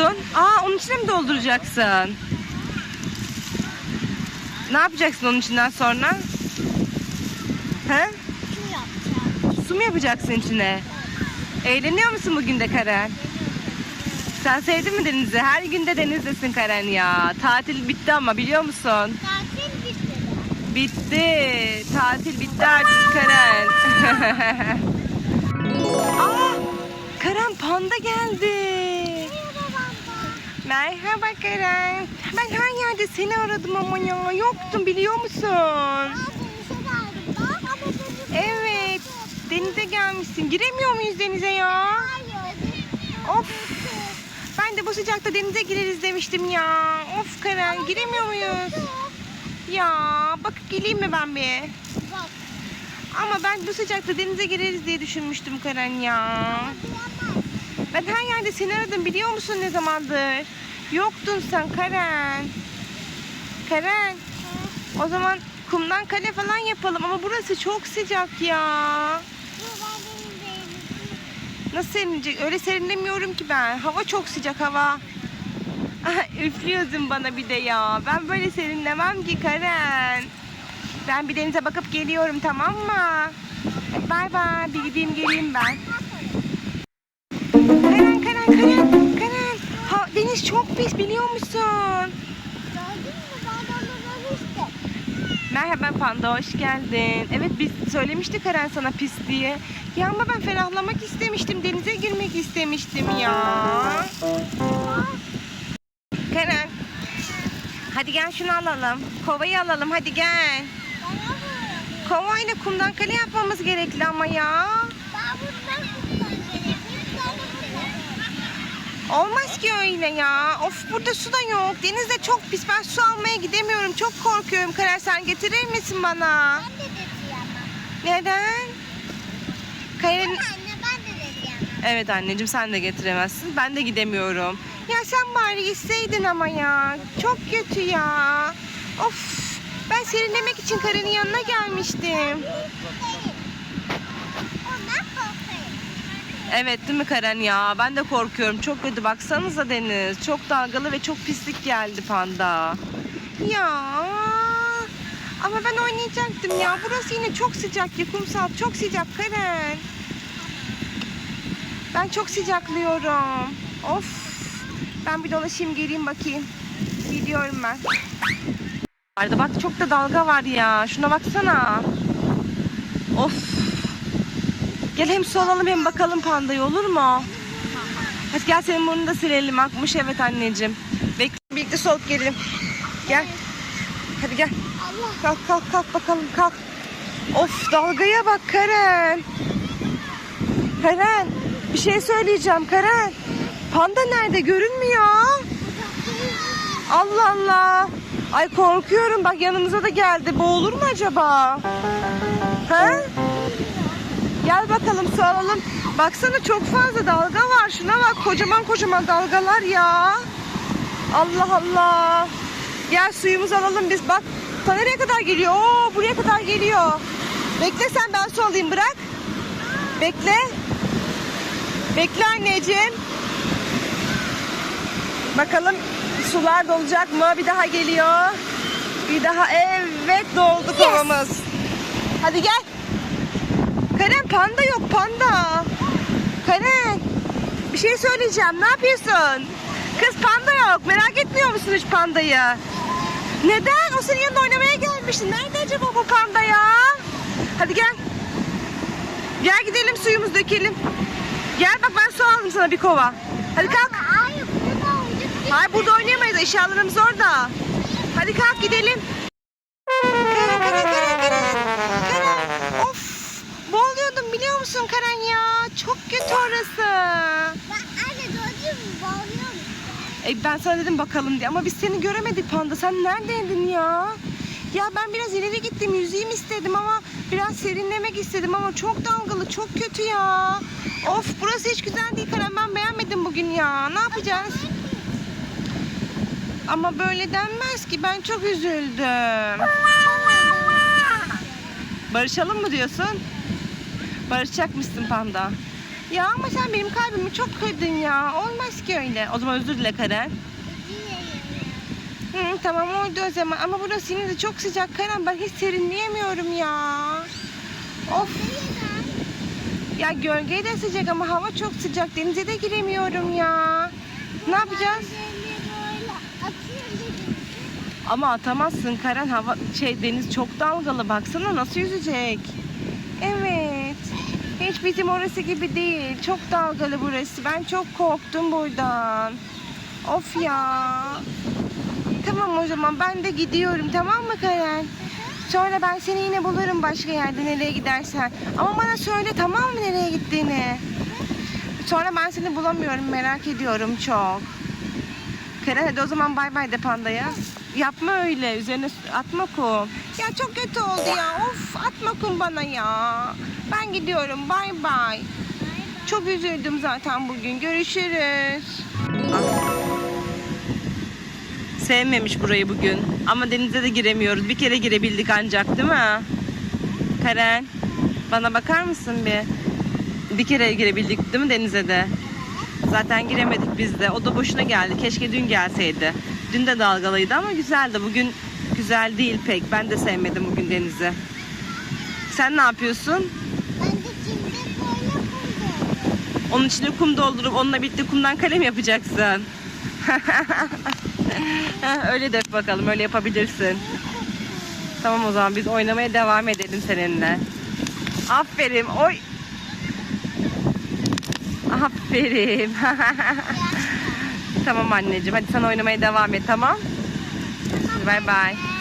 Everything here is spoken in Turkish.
yapıyorsun? Aa onun içine mi dolduracaksın? Ne yapacaksın onun içinden sonra? He? Su mu yapacaksın içine? Eğleniyor musun bugün de Karen? Sen sevdin mi denizi? Her gün de denizdesin Karen ya. Tatil bitti ama biliyor musun? Tatil bitti. Bitti. Tatil bitti artık Karen. Aa, Karen panda geldi. Merhaba Karen. Ben her yerde seni aradım ama ya. Yoktun biliyor musun? Evet. Denize gelmişsin. Giremiyor muyuz denize ya? Of. Ben de bu sıcakta denize gireriz demiştim ya. Of Karen giremiyor muyuz? Ya bakıp geleyim mi ben bir? Ama ben bu sıcakta denize gireriz diye düşünmüştüm Karen ya. Ben her yerde seni aradım biliyor musun ne zamandır? Yoktun sen Karen. Karen. O zaman kumdan kale falan yapalım ama burası çok sıcak ya. Nasıl serinleyecek? Öyle serinlemiyorum ki ben. Hava çok sıcak hava. Üflüyorsun bana bir de ya. Ben böyle serinlemem ki Karen. Ben bir denize bakıp geliyorum tamam mı? Bay bay. Bir gideyim geleyim ben. Deniz çok pis biliyor musun? Merhaba Panda, hoş geldin. Evet biz söylemiştik Karen sana pis diye. Ya ama ben ferahlamak istemiştim, denize girmek istemiştim ya. Karen, hadi gel şunu alalım. Kovayı alalım, hadi gel. Kovayla kumdan kale yapmamız gerekli ama ya. Olmaz ki öyle ya. Of burada su da yok. Deniz de çok pis. Ben su almaya gidemiyorum. Çok korkuyorum. Karar sen getirir misin bana? Neden? Karen... Evet anneciğim sen de getiremezsin. Ben de gidemiyorum. Ya sen bari gitseydin ama ya. Çok kötü ya. Of. Ben serinlemek için Karen'in yanına gelmiştim. Evet değil mi Karen ya? Ben de korkuyorum. Çok kötü. Baksanıza deniz. Çok dalgalı ve çok pislik geldi panda. Ya. Ama ben oynayacaktım ya. Burası yine çok sıcak ya kumsal. Çok sıcak Karen. Ben çok sıcaklıyorum. Of. Ben bir dolaşayım geleyim bakayım. Gidiyorum ben. Vardı bak çok da dalga var ya. Şuna baksana. Of. Gel hem su hem bakalım pandayı olur mu? Hadi gel senin burnunu da silelim. Akmış evet anneciğim. Bekle birlikte soğuk gelelim. Gel. Hadi gel. Kalk kalk kalk bakalım kalk. Of dalgaya bak Karen. Karen bir şey söyleyeceğim Karen. Panda nerede görünmüyor. Allah Allah. Ay korkuyorum bak yanımıza da geldi. Boğulur mu acaba? He? Gel bakalım su alalım. Baksana çok fazla dalga var. Şuna bak kocaman kocaman dalgalar ya. Allah Allah. Gel suyumuzu alalım biz. Bak ta nereye kadar geliyor? Oo buraya kadar geliyor. Bekle sen ben su alayım bırak. Bekle. Bekle anneciğim. Bakalım sular dolacak mı? Bir daha geliyor. Bir daha evet doldu kovamız. Hadi gel. Karen panda yok panda. Karen bir şey söyleyeceğim. Ne yapıyorsun? Kız panda yok. Merak etmiyor musun hiç pandayı? Neden? O senin yanında oynamaya gelmişti. Nerede acaba bu panda ya? Hadi gel. Gel gidelim suyumuzu dökelim. Gel bak ben su aldım sana bir kova. Hadi kalk. Hayır burada oynayamayız. Eşyalarımız orada. Hadi kalk gidelim. Karen ya? Çok kötü orası. E, ben sana dedim bakalım diye ama biz seni göremedik panda. Sen neredeydin ya? Ya ben biraz ileri gittim yüzeyim istedim ama biraz serinlemek istedim ama çok dalgalı çok kötü ya. Of burası hiç güzel değil Karen ben beğenmedim bugün ya. Ne yapacağız? Ama böyle denmez ki ben çok üzüldüm. Barışalım mı diyorsun? Barışacakmışsın panda. Ya ama sen benim kalbimi çok kırdın ya. Olmaz ki öyle. O zaman özür dile Karen. Hı, tamam oldu o zaman ama burası yine de çok sıcak Karen. Ben hiç serinleyemiyorum ya. Of. Ya gölgeye de sıcak ama hava çok sıcak. Denize de giremiyorum ya. Ne yapacağız? Ama atamazsın Karen. Hava şey deniz çok dalgalı. Baksana nasıl yüzecek. Hiç bizim orası gibi değil. Çok dalgalı burası. Ben çok korktum buradan. Of ya. Tamam o zaman ben de gidiyorum tamam mı Karen? Sonra ben seni yine bulurum başka yerde nereye gidersen. Ama bana söyle tamam mı nereye gittiğini? Sonra ben seni bulamıyorum merak ediyorum çok. Karen hadi o zaman bay bay de pandaya. Yapma öyle üzerine atma kum. Ya çok kötü oldu ya of atma kum bana ya. Ben gidiyorum bay bay. Çok üzüldüm zaten bugün görüşürüz. Sevmemiş burayı bugün. Ama denize de giremiyoruz. Bir kere girebildik ancak değil mi? Karen bana bakar mısın bir? Bir kere girebildik değil mi denize de? Zaten giremedik biz de. O da boşuna geldi. Keşke dün gelseydi. Dün de dalgalıydı ama güzeldi. Bugün güzel değil pek. Ben de sevmedim bugün denizi. Sen ne yapıyorsun? Onun içine kum doldurup onunla birlikte kumdan kalem yapacaksın. Öyle de bakalım. Öyle yapabilirsin. Tamam o zaman biz oynamaya devam edelim seninle. Aferin. Oy. Aferin. tamam anneciğim. Hadi sen oynamaya devam et tamam? Bay bay.